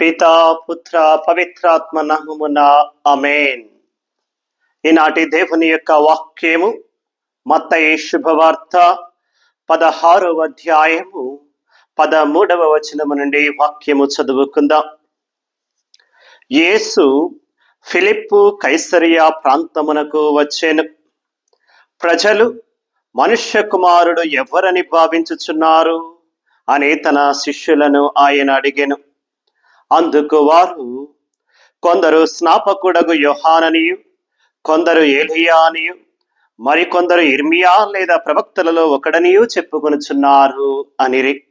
పితా పుత్ర పవిత్రాత్మ నహమున అమేన్ ఈనాటి దేవుని యొక్క వాక్యము మత్తయి శుభవార్త పదహారవ అధ్యాయము పదమూడవ వచనము నుండి వాక్యము చదువుకుందాం. యేసు ఫిలిప్పు కైసరియా ప్రాంతమునకు వచ్చాను. ప్రజలు మనుష్య కుమారుడు ఎవరని భావించుచున్నారు అని తన శిష్యులను ఆయన అడిగాను. అందుకు వారు కొందరు స్నాపకుడగు యోహాననియు కొందరు ఏలియానియు మరికొందరు ఇర్మియా లేదా ప్రవక్తలలో ఒకడనియు చెప్పుకొనుచున్నారు అనిరి.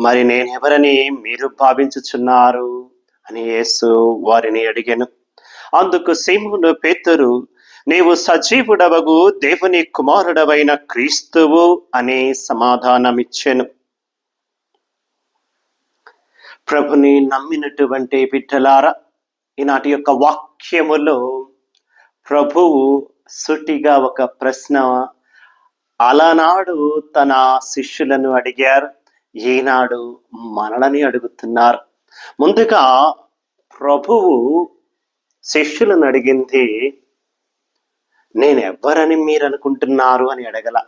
మరి నేనెవరని మీరు భావించుచున్నారు? అని యేసు వారిని అడిగాను. అందుకు సీమును పేతురు నీవు సజీవుడవగు దేవుని కుమారుడవైన క్రీస్తువు అని సమాధానమిచ్చెను. ప్రభుని నమ్మినటువంటి బిడ్డలార ఈనాటి యొక్క వాక్యములో ప్రభువు సుటిగా ఒక ప్రశ్న అలనాడు తన శిష్యులను అడిగారు. ఈనాడు మనలని అడుగుతున్నారు. ముందుగా ప్రభువు శిష్యులను అడిగింది నేను ఎవ్వరని మీరు అనుకుంటున్నారు అని అడగల.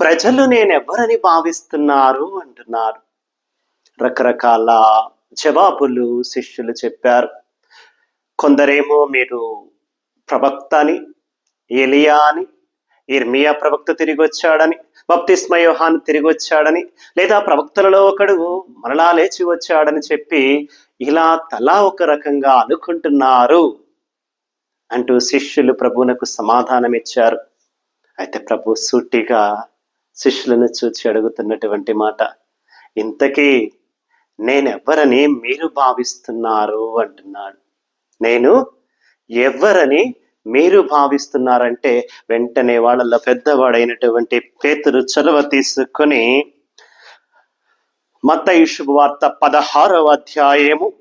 ప్రజలు నేను ఎవరని భావిస్తున్నారు? అంటున్నారు. రకరకాల జవాబులు శిష్యులు చెప్పారు. కొందరేమో మీరు ప్రవక్త అని ఎలియా అని ఇర్మియా ప్రవక్త తిరిగి వచ్చాడని బప్తిస్మయోహాన్ తిరిగి వచ్చాడని లేదా ప్రవక్తలలో ఒకడు మరలా లేచి వచ్చాడని చెప్పి ఇలా తలా ఒక రకంగా అనుకుంటున్నారు అంటూ శిష్యులు ప్రభువునకు సమాధానం ఇచ్చారు అయితే ప్రభు సూటిగా శిష్యులను చూచి అడుగుతున్నటువంటి మాట ఇంతకీ నేనెవ్వరని మీరు భావిస్తున్నారు అంటున్నాడు. నేను ఎవ్వరని మీరు భావిస్తున్నారంటే వెంటనే వాళ్ళల్లో పెద్దవాడైనటువంటి పేతురు చొలవ తీసుకొని మత శుభవార్త పదహారవ అధ్యాయము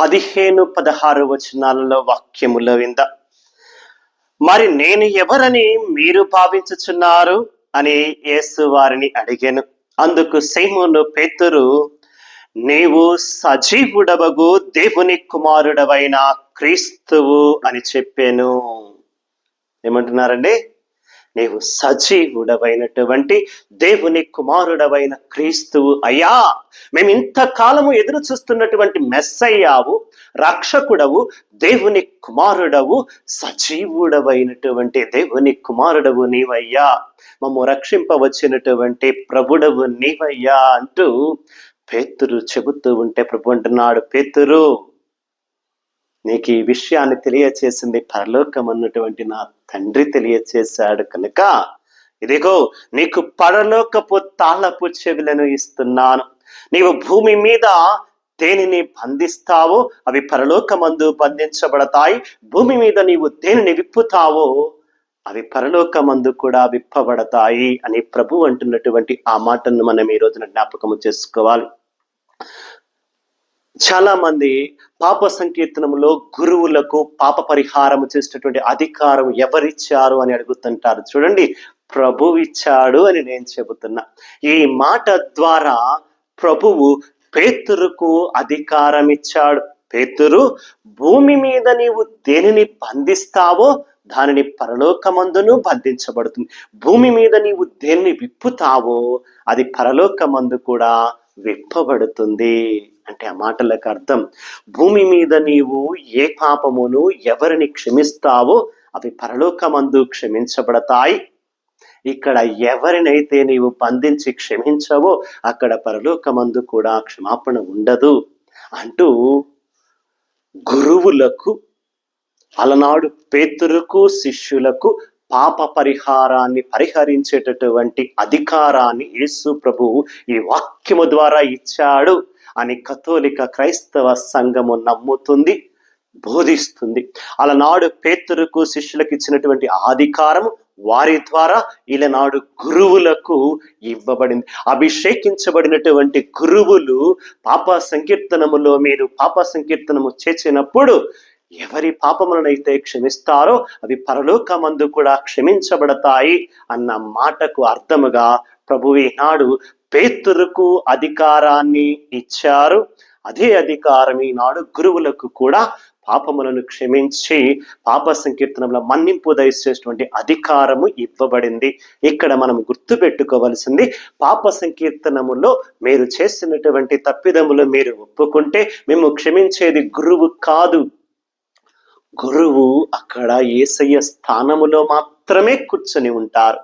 పదిహేను పదహారు వచనాలలో వాక్యముల వింద. మరి నేను ఎవరని మీరు భావించుచున్నారు అని యేసు వారిని అడిగాను. అందుకు సైమోను పేతురు నీవు సజీవుడవగు దేవుని కుమారుడవైన క్రీస్తువు అని చెప్పాను. ఏమంటున్నారండి? నీవు సజీవుడవైనటువంటి దేవుని కుమారుడవైన క్రీస్తువు అయ్యా. మేము ఇంతకాలము ఎదురు చూస్తున్నటువంటి మెస్సయ్యావు రక్షకుడవు దేవుని కుమారుడవు సజీవుడవైనటువంటి దేవుని కుమారుడవు నీవయ్యా. మమ్ము రక్షింపవచ్చినటువంటి ప్రభుడవు నీవయ్యా అంటూ పేతురు చెబుతూ ఉంటే ప్రభు అంటున్నాడు పేతురు నీకు ఈ విషయాన్ని తెలియచేసింది పరలోకం అన్నటువంటి నా తండ్రి తెలియచేశాడు కనుక ఇదిగో నీకు పరలోకపు తాళపు చెవులను ఇస్తున్నాను. నీవు భూమి మీద దేనిని బంధిస్తావో అవి పరలోకమందు బంధించబడతాయి. భూమి మీద నీవు దేనిని విప్పుతావో అవి పరలోకమందు కూడా విప్పబడతాయి అని ప్రభు అంటున్నటువంటి ఆ మాటను మనం ఈ రోజున జ్ఞాపకము చేసుకోవాలి. చాలా మంది పాప సంకీర్తనంలో గురువులకు పాప పరిహారం చేసినటువంటి అధికారం ఎవరిచ్చారు అని అడుగుతుంటారు. చూడండి ప్రభు ఇచ్చాడు అని నేను చెబుతున్నా. ఈ మాట ద్వారా ప్రభువు పేతురుకు అధికారం ఇచ్చాడు. పేతురు భూమి మీద నీవు దేనిని బంధిస్తావో దానిని పరలోకమందును బంధించబడుతుంది. భూమి మీద నీవు దేన్ని విప్పుతావో అది పరలోకమందు కూడా విప్పబడుతుంది. అంటే ఆ మాటలకు అర్థం. భూమి మీద నీవు ఏ పాపమును ఎవరిని క్షమిస్తావో అవి పరలోకమందు క్షమించబడతాయి. ఇక్కడ ఎవరినైతే నీవు పందించి క్షమించవో అక్కడ పరలోకమందు కూడా క్షమాపణ ఉండదు. అంటూ గురువులకు అలనాడు పేతురుకు శిష్యులకు పాప పరిహారాన్ని పరిహరించేటటువంటి అధికారాన్ని యేసు ప్రభువు ఈ వాక్యము ద్వారా ఇచ్చాడు. అని కథోలిక క్రైస్తవ సంఘము నమ్ముతుంది బోధిస్తుంది. అలనాడు పేతురుకు శిష్యులకు ఇచ్చినటువంటి అధికారం వారి ద్వారా ఈలనాడు గురువులకు ఇవ్వబడింది. అభిషేకించబడినటువంటి గురువులు పాప సంకీర్తనములో మీరు పాప సంకీర్తనము చేసినప్పుడు ఎవరి పాపములనైతే క్షమిస్తారో అవి పరలోకమందు కూడా క్షమించబడతాయి అన్న మాటకు అర్థముగా ప్రభు ఈనాడు పేతురుకు అధికారాన్ని ఇచ్చారు. అదే అధికారం ఈనాడు గురువులకు కూడా పాపములను క్షమించి పాప సంకీర్తనంలో మన్నింపు దయచేసినటువంటి అధికారము ఇవ్వబడింది. ఇక్కడ మనం గుర్తు పెట్టుకోవలసింది పాప సంకీర్తనములో మీరు చేసినటువంటి తప్పిదములు మీరు ఒప్పుకుంటే మేము క్షమించేది గురువు కాదు. గురువు అక్కడ ఏసయ్య స్థానములో మాత్రమే కూర్చొని ఉంటారు.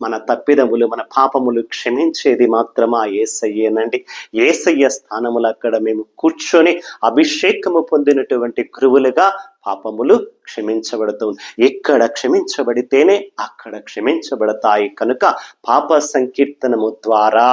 మన తప్పిదములు మన పాపములు క్షమించేది మాత్రమా ఏసయ్యేనండి ఏసయ్య స్థానములు అక్కడ మేము కూర్చొని అభిషేకము పొందినటువంటి గురువులుగా పాపములు క్షమించబడుతుంది ఎక్కడ క్షమించబడితేనే అక్కడ క్షమించబడతాయి. కనుక పాప సంకీర్తనము ద్వారా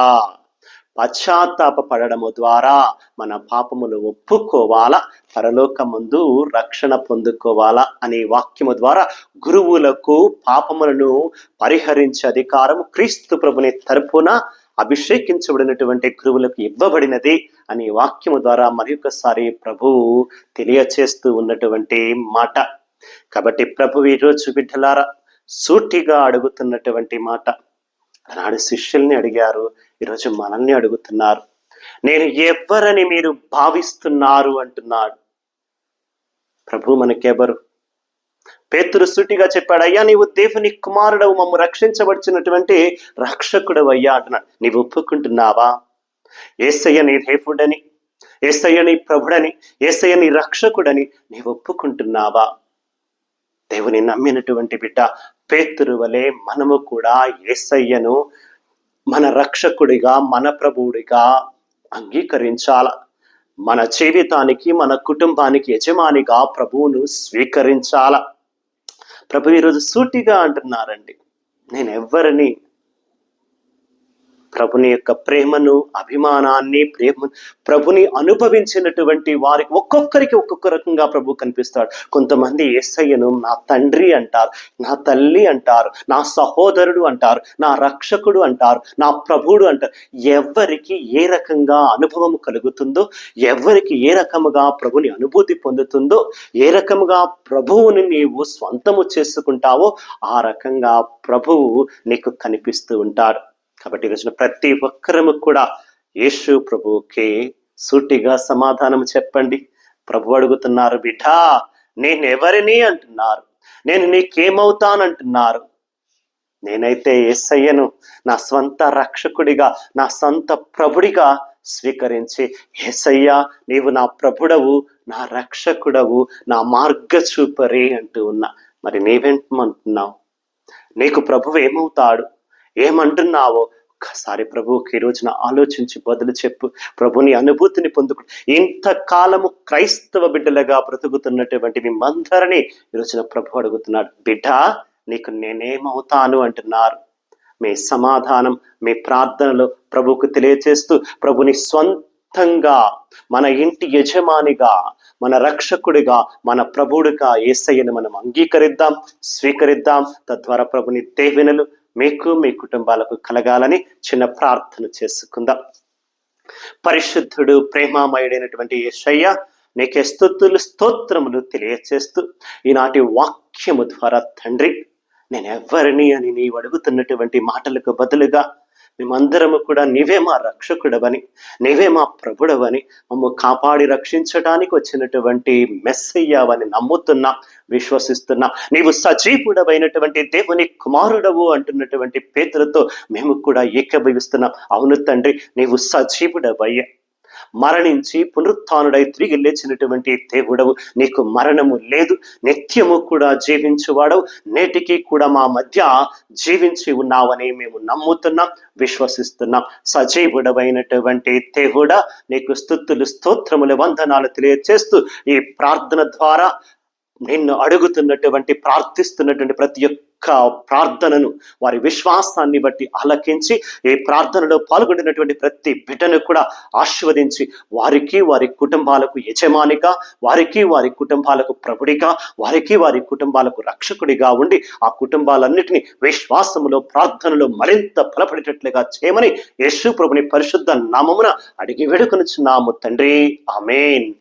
పశ్చాత్తాపడము ద్వారా మన పాపములు ఒప్పుకోవాలా? పరలోకమందు రక్షణ పొందుకోవాలా? అనే వాక్యము ద్వారా గురువులకు పాపములను పరిహరించే అధికారం క్రీస్తు ప్రభుని తరపున అభిషేకించబడినటువంటి గురువులకు ఇవ్వబడినది అనే వాక్యము ద్వారా మరి ఒకసారి ప్రభు తెలియచేస్తూ ఉన్నటువంటి మాట. కాబట్టి ప్రభు ఈరోజు బిడ్డలారా సూటిగా అడుగుతున్నటువంటి మాట. నాడు శిష్యుల్ని అడిగారు ఈరోజు మనల్ని అడుగుతున్నారు. నేను ఎవరని మీరు భావిస్తున్నారు అంటున్నాడు. ప్రభు మనకెవరు పేతురు సూటిగా చెప్పాడు అయ్యా నీవు దేవుని కుమారుడవు మమ్మ రక్షించబడిచినటువంటి రక్షకుడు అయ్యా అంటున్నాడు. నీవు ఒప్పుకుంటున్నావా? ఏసయ్య నీ దేవుడని ఏసయ్య నీ ప్రభుడని ఏసయ్య నీ రక్షకుడని నీవు ఒప్పుకుంటున్నావా? దేవుని నమ్మినటువంటి బిడ్డ పేతురు వలె మనము కూడా ఏసయ్యను మన రక్షకుడిగా మన ప్రభువుడిగా అంగీకరించాల. మన జీవితానికి మన కుటుంబానికి యజమానిగా ప్రభువును స్వీకరించాల. ప్రభు ఈరోజు సూటిగా అంటున్నారండి. నేను ఎవరిని ప్రభుని యొక్క ప్రేమను అభిమానాన్ని ప్రేమ ప్రభుని అనుభవించినటువంటి వారికి ఒక్కొక్కరికి ఒక్కొక్క రకంగా ప్రభు కనిపిస్తాడు. కొంతమంది ఏసయ్యను నా తండ్రి అంటారు నా తల్లి అంటారు నా సహోదరుడు అంటారు నా రక్షకుడు అంటారు నా ప్రభుడు అంటారు. ఎవరికి ఏ రకంగా అనుభవం కలుగుతుందో ఎవరికి ఏ రకముగా ప్రభుని అనుభూతి పొందుతుందో ఏ రకముగా ప్రభువుని నీవు స్వంతము చేసుకుంటావో ఆ రకంగా ప్రభువు నీకు కనిపిస్తూ ఉంటాడు. కాబట్టి ఈరోజున ప్రతి ఒక్కరము కూడా యేసు ప్రభువుకి సూటిగా సమాధానం చెప్పండి. ప్రభు అడుగుతున్నారు బిఠా నేను ఎవరిని అంటున్నారు? నేను నీకేమవుతానంటున్నారు? నేనైతే ఎస్ఐను నా స్వంత రక్షకుడిగా నా సొంత ప్రభుడిగా స్వీకరించి ఎస్ఐయా నీవు నా ప్రభుడవు నా రక్షకుడవు నా మార్గచూపరి అంటూ ఉన్నా. మరి నీవేంటమంటున్నావు నీకు ప్రభువు ఏమవుతాడు? ఏమంటున్నావో? ఒక్కసారి ప్రభువుకి ఈ రోజున ఆలోచించి బదులు చెప్పు. ప్రభుని అనుభూతిని పొందుకు. ఇంతకాలము క్రైస్తవ బిడ్డలుగా బ్రతుకుతున్నటువంటి మేమందరినీ ఈ రోజున ప్రభు అడుగుతున్నాడు. బిడ్డ నీకు నేనేమవుతాను? అంటున్నారు. మీ సమాధానం మీ ప్రార్థనలు ప్రభుకు తెలియచేస్తూ ప్రభుని స్వంతంగా మన ఇంటి యజమానిగా మన రక్షకుడిగా మన ప్రభుడుగా ఏసయ్యను మనం అంగీకరిద్దాం స్వీకరిద్దాం. తద్వారా ప్రభుని దేవినలు మీకు మీ కుటుంబాలకు కలగాలని చిన్న ప్రార్థన చేసుకుందాం. పరిశుద్ధుడు ప్రేమామయుడైనటువంటి యేసయ్య నీకే స్థుతులు స్తోత్రములు తెలియచేస్తూ ఈనాటి వాక్యము ద్వారా తండ్రి నేను ఎవరిని అని నీవు అడుగుతున్నటువంటి మాటలకు బదులుగా మేమందరము కూడా నీవే మా రక్షకుడవని నీవే మా ప్రభుడవని మమ్మ కాపాడి రక్షించడానికి వచ్చినటువంటి మెస్సయ్యావని నమ్ముతున్నా విశ్వసిస్తున్నా. నీవు సజీవుడవైనటువంటి దేవుని కుమారుడవు అంటున్నటువంటి పేదలతో మేము కూడా ఏకభవిస్తున్నాం. అవును తండ్రి నీవు సజీవుడవయ్యా. మరణించి పునరుత్డై తిరిగి లేచినటువంటి దేవుడవు. నీకు మరణము లేదు నిత్యము కూడా జీవించువాడవు. నేటికి కూడా మా మధ్య జీవించి ఉన్నావని మేము నమ్ముతున్నాం విశ్వసిస్తున్నాం. సజీవుడవైనటువంటి దేవుడ నీకు స్థుతులు స్తోత్రములు వందనాలు తెలియచేస్తూ ఈ ప్రార్థన ద్వారా నిన్ను అడుగుతున్నటువంటి ప్రార్థిస్తున్నటువంటి ప్రతి ఒక్క ప్రార్థనను వారి విశ్వాసాన్ని బట్టి ఆలకించి ఈ ప్రార్థనలో పాల్గొంటున్నటువంటి ప్రతి బిడ్డను కూడా ఆశీర్వదించి వారికి వారి కుటుంబాలకు యజమానిగా వారికి వారి కుటుంబాలకు ప్రభుడిగా వారికి వారి కుటుంబాలకు రక్షకుడిగా ఉండి ఆ కుటుంబాలన్నిటినీ విశ్వాసములో ప్రార్థనలో మరింత బలపడేటట్లుగా చేయమని యేసు ప్రభుని పరిశుద్ధ నామమున అడిగి వేడుకొనిచున్నాము తండ్రి. అమేన్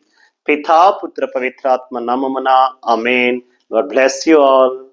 పితా పుత్ర పవిత్రాత్మ నామమున amen god bless you all.